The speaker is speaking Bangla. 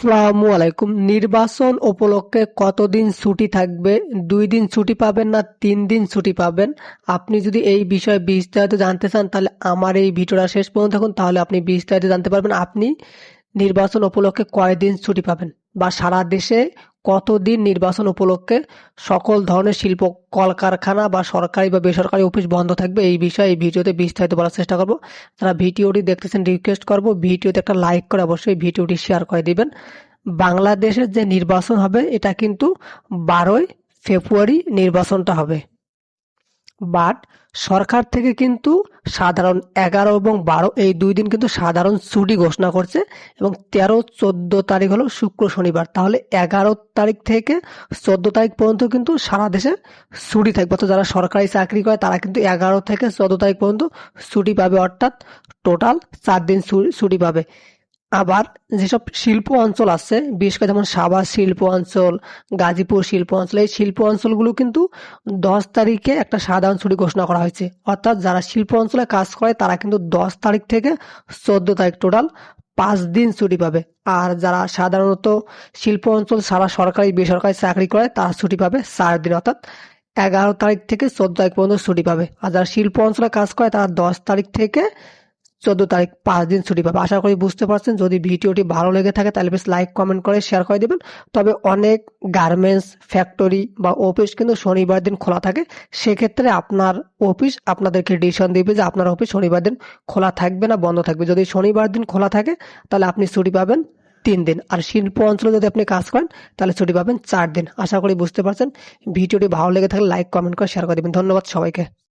আসসালামু আলাইকুম নির্বাচন উপলক্ষে কতদিন ছুটি থাকবে? দুই দিন ছুটি পাবেন না, তিন দিন ছুটি পাবেন? আপনি যদি এই বিষয়ে বিস্তারিত জানতে চান, তাহলে আমার এই ভিডিওটা শেষ পর্যন্ত থাকুন তাহলে আপনি বিস্তারিত জানতে পারবেন, আপনি নির্বাচন উপলক্ষে কয়দিন ছুটি পাবেন? বা সারা দেশে কতদিন নির্বাচন উপলক্ষে সকল ধরনের শিল্প, কলকারখানা বা সরকারি বা বেসরকারি অফিস বন্ধ থাকবে? এই বিষয়ে এই ভিডিওতে বিস্তারিত বলার চেষ্টা করব। যারা ভিডিওটি দেখতেছেন রিকোয়েস্ট করব, ভিডিওতে একটা লাইক করে অবশ্যই ভিডিওটি শেয়ার করে দিবেন। বাংলাদেশের যে নির্বাচন হবে, এটা কিন্তু বারোই ফেব্রুয়ারি নির্বাচনটা হবে। বাট সরকার থেকে কিন্তু সাধারণ এগারো এবং বারো এই দুই দিন কিন্তু সাধারণ ছুটি ঘোষণা করছে এবং তেরো, চোদ্দ তারিখ হলো শুক্র, শনিবার। তাহলে এগারো তারিখ থেকে চোদ্দ তারিখ পর্যন্ত কিন্তু সারা দেশে ছুটি থাকবে। অর্থাৎ যারা সরকারি চাকরি করে, তারা কিন্তু এগারো থেকে চোদ্দ তারিখ পর্যন্ত ছুটি পাবে। অর্থাৎ টোটাল চার দিন ছুটি পাবে। আবার যেসব শিল্প অঞ্চল আছে, বিশেষ করে যেমন সাভার শিল্প অঞ্চল, গাজীপুর শিল্প অঞ্চল, এই শিল্প অঞ্চলগুলো কিন্তু দশ তারিখে একটা সাধারণ ছুটি ঘোষণা করা হয়েছে। অর্থাৎ যারা শিল্প অঞ্চলে কাজ করে, তারা কিন্তু দশ তারিখ থেকে চোদ্দ তারিখ টোটাল পাঁচ দিন ছুটি পাবে। আর যারা সাধারণত শিল্প অঞ্চল সারা সরকারি, বেসরকারি চাকরি করে, তারা ছুটি পাবে চার দিন। অর্থাৎ এগারো তারিখ থেকে চোদ্দ তারিখ পর্যন্ত ছুটি পাবে। আর যারা শিল্প অঞ্চলে কাজ করে, তারা দশ তারিখ থেকে চোদ্দ তারিখ পাঁচ দিন ছুটি পাবে। আশা করি বুঝতে পারছেন, যদি ভিডিওটি ভালো লেগে থাকে তাহলে বেশ লাইক কমেন্ট করে শেয়ার করে দেবেন। তবে অনেক গার্মেন্টস ফ্যাক্টরি বা অফিস কিন্তু শনিবার দিন খোলা থাকে। সেক্ষেত্রে আপনার অফিস আপনাদেরকে ডিসিশন দিবে যে আপনার অফিস শনিবার দিন খোলা থাকবে না, বন্ধ থাকবে। যদি শনিবার দিন খোলা থাকে, তাহলে আপনি ছুটি পাবেন তিন দিন। আর শিল্প অঞ্চলে যদি আপনি কাজ করেন, তাহলে ছুটি পাবেন চার দিন। আশা করি বুঝতে পারছেন। ভিডিওটি ভালো লেগে থাকলে লাইক কমেন্ট করে শেয়ার করে দেবেন। ধন্যবাদ সবাইকে।